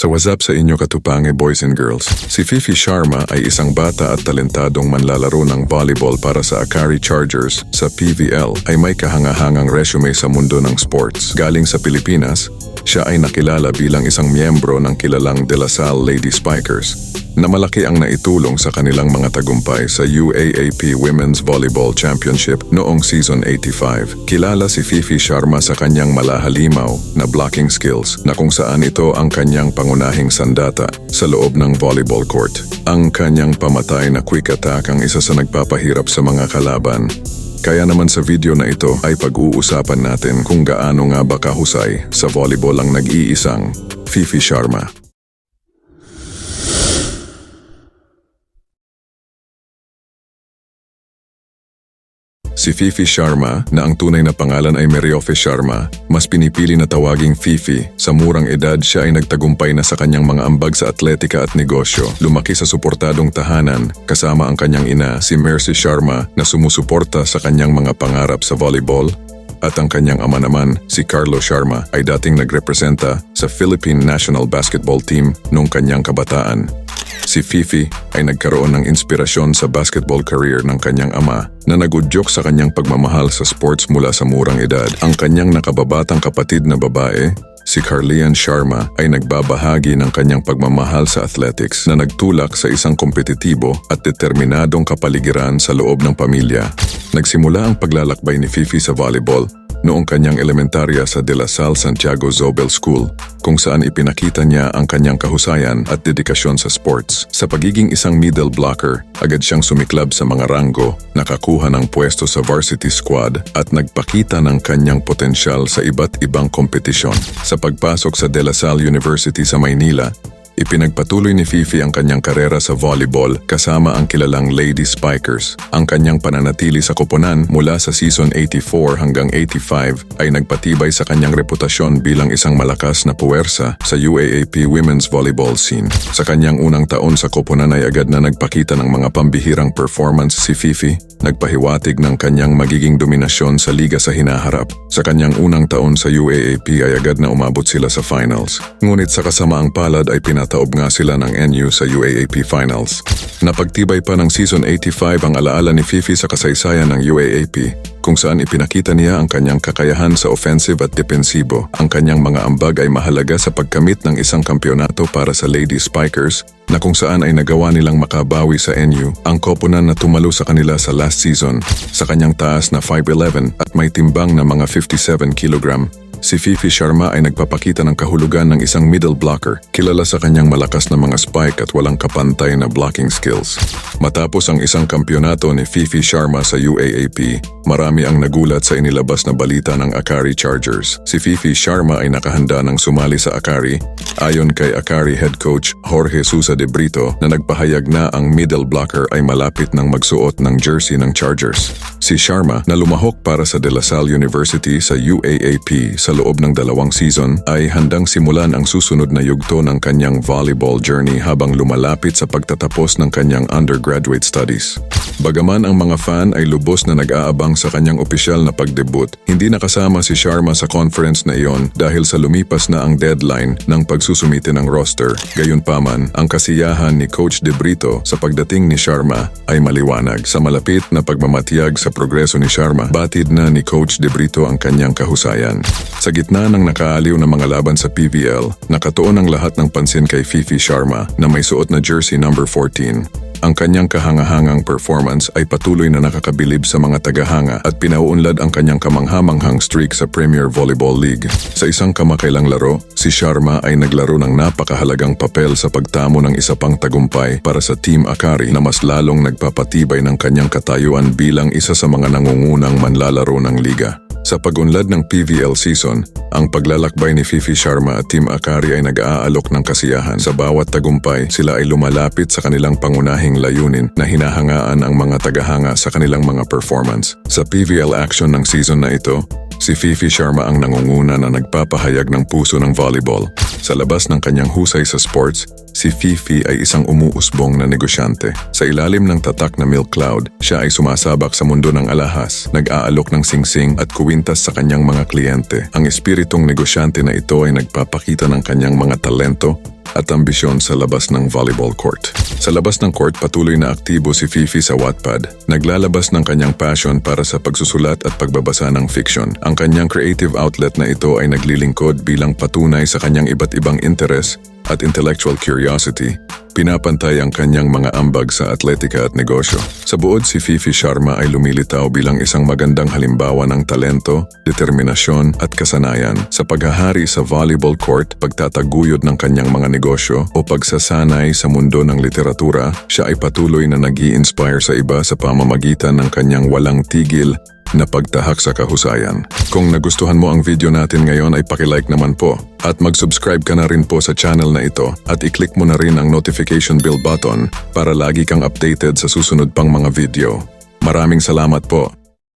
Sa WhatsApp sa inyo katupange boys and girls, si Fifi Sharma ay isang bata at talentadong manlalaro ng volleyball para sa Akari Chargers sa PVL ay may kahangahangang resume sa mundo ng sports. Galing sa Pilipinas, siya ay nakilala bilang isang miyembro ng kilalang De La Salle Lady Spikers na malaki ang naitulong sa kanilang mga tagumpay sa UAAP Women's Volleyball Championship noong season 85. Kilala si Fifi Sharma sa kanyang malahalimaw na blocking skills na kung saan ito ang kanyang pangunahing sandata sa loob ng volleyball court. Ang kanyang pamatay na quick attack ang isa sa nagpapahirap sa mga kalaban kaya naman sa video na ito ay pag-uusapan natin kung gaano nga ba kahusay sa volleyball ang nag-iisang Fifi Sharma. Si Fifi Sharma, na ang tunay na pangalan ay Meriofe Sharma, mas pinipili na tawaging Fifi. Sa murang edad, siya ay nagtagumpay na sa kanyang mga ambag sa atletika at negosyo. Lumaki sa suportadong tahanan, kasama ang kanyang ina, si Mercy Sharma, na sumusuporta sa kanyang mga pangarap sa volleyball, at ang kanyang ama naman, si Carlo Sharma, ay dating nagrepresenta sa Philippine National Basketball Team noong kanyang kabataan. Si Fifi ay nagkaroon ng inspirasyon sa basketball career ng kanyang ama na nagudyok sa kanyang pagmamahal sa sports mula sa murang edad. Ang kanyang nakababatang kapatid na babae, si Carlian Sharma ay nagbabahagi ng kanyang pagmamahal sa athletics na nagtulak sa isang kompetitibo at determinadong kapaligiran sa loob ng pamilya. Nagsimula ang paglalakbay ni Fifi sa volleyball noong kanyang elementarya sa De La Salle Santiago Zobel School kung saan ipinakita niya ang kanyang kahusayan at dedikasyon sa sports. Sa pagiging isang middle blocker, agad siyang sumiklab sa mga ranggo, nakakuha ng pwesto sa varsity squad at nagpakita ng kanyang potensyal sa iba't ibang kompetisyon. Sa pagpasok sa De La Salle University sa Maynila, Ipinagpatuloy ni Fifi ang kanyang karera sa volleyball kasama ang kilalang Lady Spikers. Ang kanyang pananatili sa koponan mula sa season 84 hanggang 85 ay nagpatibay sa kanyang reputasyon bilang isang malakas na puwersa sa UAAP women's volleyball scene. Sa kanyang unang taon sa koponan ay agad na nagpakita ng mga pambihirang performance si Fifi, nagpahiwatig ng kanyang magiging dominasyon sa liga sa hinaharap. Sa kanyang unang taon sa UAAP ay agad na umabot sila sa finals. Ngunit sa kasamaang palad ay pinataob nga sila ng NU sa UAAP Finals. Napagtibay pa ng season 85 ang alaala ni Fifi sa kasaysayan ng UAAP kung saan ipinakita niya ang kanyang kakayahan sa offensive at depensibo. Ang kanyang mga ambag ay mahalaga sa pagkamit ng isang kampyonato para sa Lady Spikers na kung saan ay nagawa nilang makabawi sa NU ang koponan na tumalo sa kanila sa last season sa kanyang taas na 5'11 at may timbang na mga 57 kilogram Si Fifi Sharma ay nagpapakita ng kahulugan ng isang middle blocker, kilala sa kanyang malakas na mga spike at walang kapantay na blocking skills. Matapos ang isang kampyonato ni Fifi Sharma sa UAAP, marami ang nagulat sa inilabas na balita ng Akari Chargers. Si Fifi Sharma ay nakahanda ng sumali sa Akari, ayon kay Akari head coach Jorge Susa de Brito na nagpahayag na ang middle blocker ay malapit ng magsuot ng jersey ng Chargers. Si Sharma na lumahok para sa De La Salle University sa UAAP sa loob ng dalawang season ay handang simulan ang susunod na yugto ng kanyang volleyball journey habang lumalapit sa pagtatapos ng kanyang undergraduate studies. Bagaman ang mga fan ay lubos na nag-aabang sa kanyang opisyal na pagdebut, hindi nakasama si Sharma sa conference na iyon dahil sa lumipas na ang deadline ng pagsusumite ng roster. Gayunpaman, ang kasiyahan ni Coach De Brito sa pagdating ni Sharma ay maliwanag. Sa malapit na pagmamatiyag sa progreso ni Sharma, batid na ni Coach De Brito ang kanyang kahusayan. Sa gitna ng nakaaliw na mga laban sa PVL, nakatuon ang lahat ng pansin kay Fifi Sharma na may suot na jersey number 14. Ang kanyang kahangahangang performance ay patuloy na nakakabilib sa mga tagahanga at pinauunlad ang kanyang kamanghamanghang streak sa Premier Volleyball League. Sa isang kamakailang laro, si Sharma ay naglaro ng napakahalagang papel sa pagtamo ng isa pang tagumpay para sa Team Akari na mas lalong nagpapatibay ng kanyang katayuan bilang isa sa mga nangungunang manlalaro ng liga. Sa pagunlad ng PVL season, ang paglalakbay ni Fifi Sharma at Team Akari ay nag-aalok ng kasiyahan. Sa bawat tagumpay, sila ay lumalapit sa kanilang pangunahing layunin na hinahangaan ang mga tagahanga sa kanilang mga performance. Sa PVL action ng season na ito, Si Fifi Sharma ang nangunguna na nagpapahayag ng puso ng volleyball. Sa labas ng kanyang husay sa sports, si Fifi ay isang umuusbong na negosyante. Sa ilalim ng tatak na milk cloud, siya ay sumasabak sa mundo ng alahas, nag-aalok ng singsing at kuwintas sa kanyang mga kliyente. Ang espiritong negosyante na ito ay nagpapakita ng kanyang mga talento, at ambisyon sa labas ng volleyball court. Sa labas ng court, patuloy na aktibo si Fifi sa Wattpad. Naglalabas ng kanyang passion para sa pagsusulat at pagbabasa ng fiction. Ang kanyang creative outlet na ito ay naglilingkod bilang patunay sa kanyang iba't ibang interes at intellectual curiosity, pinapantay ang kanyang mga ambag sa atletika at negosyo. Sa buod, si Fifi Sharma ay lumilitaw bilang isang magandang halimbawa ng talento, determinasyon at kasanayan sa paghahari sa volleyball court, pagtataguyod ng kanyang mga negosyo o pagsasanay sa mundo ng literatura, siya ay patuloy na nag inspire sa iba sa pamamagitan ng kanyang walang tigil na pagtahak sa kahusayan. Kung nagustuhan mo ang video natin ngayon ay pakilike naman po at mag-subscribe ka na rin po sa channel na ito at i-click mo na rin ang notification bell button para lagi kang updated sa susunod pang mga video. Maraming salamat po.